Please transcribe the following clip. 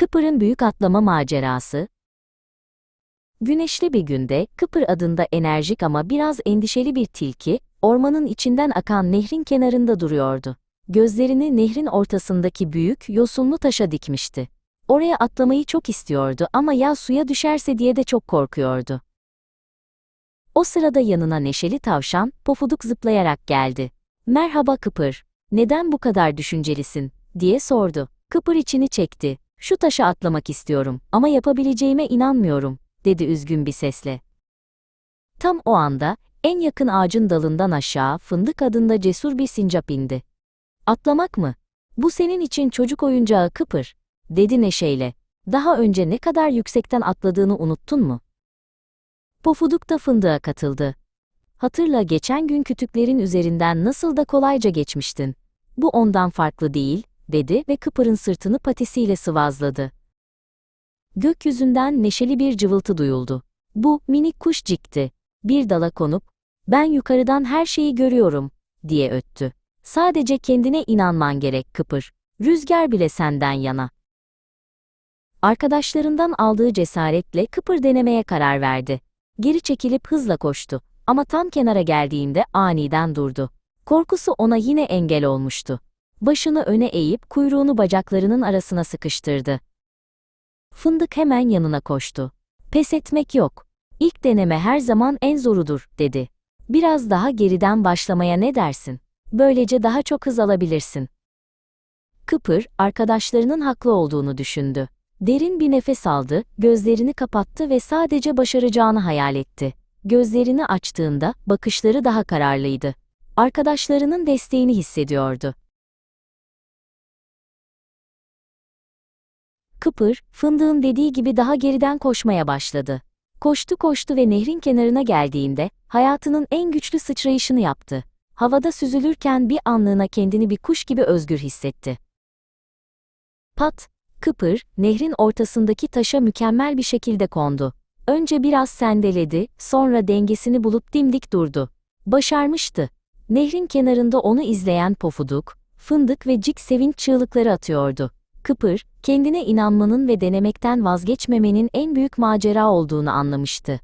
Kıpır'ın büyük atlama macerası. Güneşli bir günde Kıpır adında enerjik ama biraz endişeli bir tilki, ormanın içinden akan nehrin kenarında duruyordu. Gözlerini nehrin ortasındaki büyük, yosunlu taşa dikmişti. Oraya atlamayı çok istiyordu ama ya suya düşerse diye de çok korkuyordu. O sırada yanına neşeli tavşan, pofuduk zıplayarak geldi. Merhaba Kıpır, neden bu kadar düşüncelisin, diye sordu. Kıpır içini çekti. Şu taşa atlamak istiyorum ama yapabileceğime inanmıyorum, dedi üzgün bir sesle. Tam o anda, en yakın ağacın dalından aşağı fındık adında cesur bir sincap indi. Atlamak mı? Bu senin için çocuk oyuncağı Kıpır, dedi neşeyle. Daha önce ne kadar yüksekten atladığını unuttun mu? Pofuduk da fındığa katıldı. Hatırla geçen gün kütüklerin üzerinden nasıl da kolayca geçmiştin. Bu ondan farklı değil, dedi ve Kıpır'ın sırtını patisiyle sıvazladı. Gökyüzünden neşeli bir cıvıltı duyuldu. Bu, minik kuş cikti. Bir dala konup, ben yukarıdan her şeyi görüyorum, diye öttü. Sadece kendine inanman gerek Kıpır. Rüzgar bile senden yana. Arkadaşlarından aldığı cesaretle Kıpır denemeye karar verdi. Geri çekilip hızla koştu ama tam kenara geldiğinde aniden durdu. Korkusu ona yine engel olmuştu. Başını öne eğip kuyruğunu bacaklarının arasına sıkıştırdı. Fındık hemen yanına koştu. Pes etmek yok. İlk deneme her zaman en zorudur, dedi. Biraz daha geriden başlamaya ne dersin? Böylece daha çok hız alabilirsin. Kıpır, arkadaşlarının haklı olduğunu düşündü. Derin bir nefes aldı, gözlerini kapattı ve sadece başaracağını hayal etti. Gözlerini açtığında bakışları daha kararlıydı. Arkadaşlarının desteğini hissediyordu. Kıpır, fındığın dediği gibi daha geriden koşmaya başladı. Koştu koştu ve nehrin kenarına geldiğinde, hayatının en güçlü sıçrayışını yaptı. Havada süzülürken bir anlığına kendini bir kuş gibi özgür hissetti. Pat, Kıpır, nehrin ortasındaki taşa mükemmel bir şekilde kondu. Önce biraz sendeledi, sonra dengesini bulup dimdik durdu. Başarmıştı. Nehrin kenarında onu izleyen pofuduk, fındık ve cik sevinç çığlıkları atıyordu. Kıpır, kendine inanmanın ve denemekten vazgeçmemenin en büyük macera olduğunu anlamıştı.